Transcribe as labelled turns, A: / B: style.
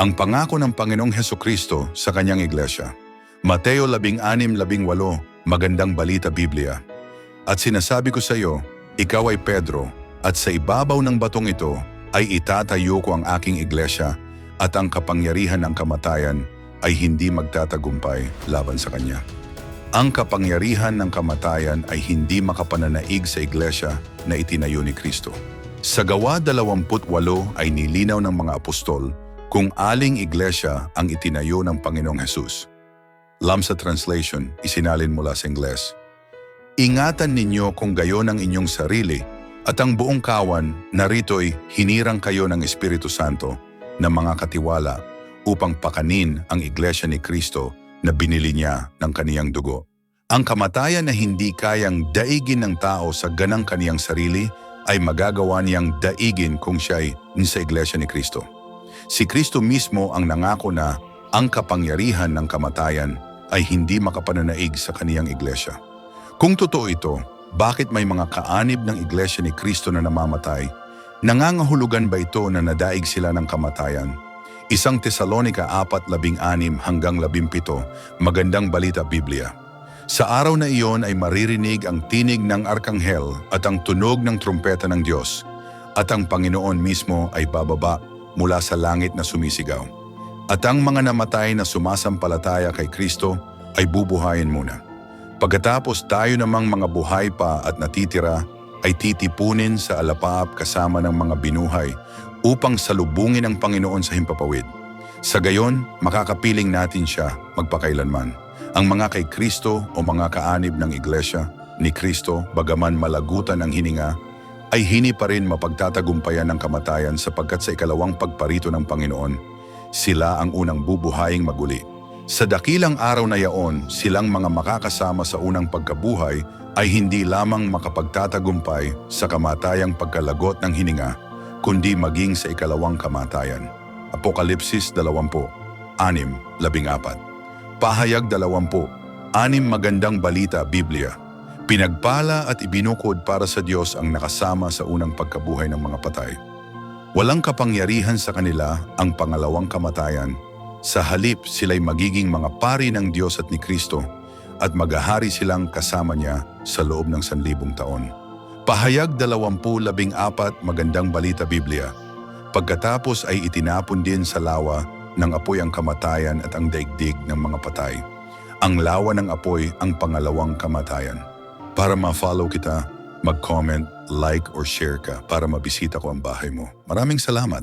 A: ang pangako ng Panginoong Heso Kristo sa kanyang iglesia. Mateo 16:18, Magandang Balita Biblia. At sinasabi ko sa iyo, ikaw ay Pedro, at sa ibabaw ng batong ito ay itatayo ko ang aking iglesia, at ang kapangyarihan ng kamatayan ay hindi magtatagumpay laban sa kanya. Ang kapangyarihan ng kamatayan ay hindi makapananaig sa iglesia na itinayo ni Kristo. Sa gawa 28 ay nilinaw ng mga apostol kung aling iglesia ang itinayo ng Panginoong Hesus. Lamsa Translation, isinalin mula sa Ingles. Ingatan ninyo kung gayon ang inyong sarili at ang buong kawan narito'y hinirang kayo ng Espiritu Santo na mga katiwala upang pakanin ang iglesia ni Kristo na binili niya ng kaniyang dugo. Ang kamatayan na hindi kayang daigin ng tao sa ganang kaniyang sarili ay magagawa niyang daigin kung siya'y sa iglesia ni Kristo. Si Kristo mismo ang nangako na ang kapangyarihan ng kamatayan ay hindi makapananaig sa kaniyang iglesia. Kung totoo ito, bakit may mga kaanib ng iglesia ni Kristo na namamatay? Nangangahulugan ba ito na nadaig sila ng kamatayan? Isang Tesalonika 4.16 hanggang 17, magandang balita Biblia. Sa araw na iyon ay maririnig ang tinig ng arkanghel at ang tunog ng trumpeta ng Diyos, at ang Panginoon mismo ay bababa mula sa langit na sumisigaw. At ang mga namatay na sumasampalataya kay Kristo ay bubuhayin muna. Pagkatapos tayo namang mga buhay pa at natitira ay titipunin sa alapaap kasama ng mga binuhay upang salubungin ang Panginoon sa himpapawid. Sa gayon, makakapiling natin siya magpakailanman. Ang mga kay Kristo o mga kaanib ng iglesia ni Kristo bagaman malagutan ang hininga, ay hini pa rin mapagtatagumpayan ng kamatayan sapagkat sa ikalawang pagparito ng Panginoon, sila ang unang bubuhaying maguli. Sa dakilang araw na yaon, silang mga makakasama sa unang pagkabuhay ay hindi lamang makapagtatagumpay sa kamatayang pagkalagot ng hininga, kundi maging sa ikalawang kamatayan. Apokalipsis 20, 6, 14. Pahayag 20, anim magandang balita Biblia. Pinagpala at ibinukod para sa Diyos ang nakasama sa unang pagkabuhay ng mga patay. Walang kapangyarihan sa kanila ang pangalawang kamatayan. Sa halip sila'y magiging mga pari ng Diyos at ni Kristo at maghahari silang kasama niya sa loob ng sanlibong taon. Pahayag 20.14 Magandang Balita Biblia. Pagkatapos ay itinapon din sa lawa ng apoy ang kamatayan at ang daigdig ng mga patay. Ang lawa ng apoy ang pangalawang kamatayan. Para ma-follow kita, mag-comment, like or share ka para mabisita ko ang bahay mo. Maraming salamat.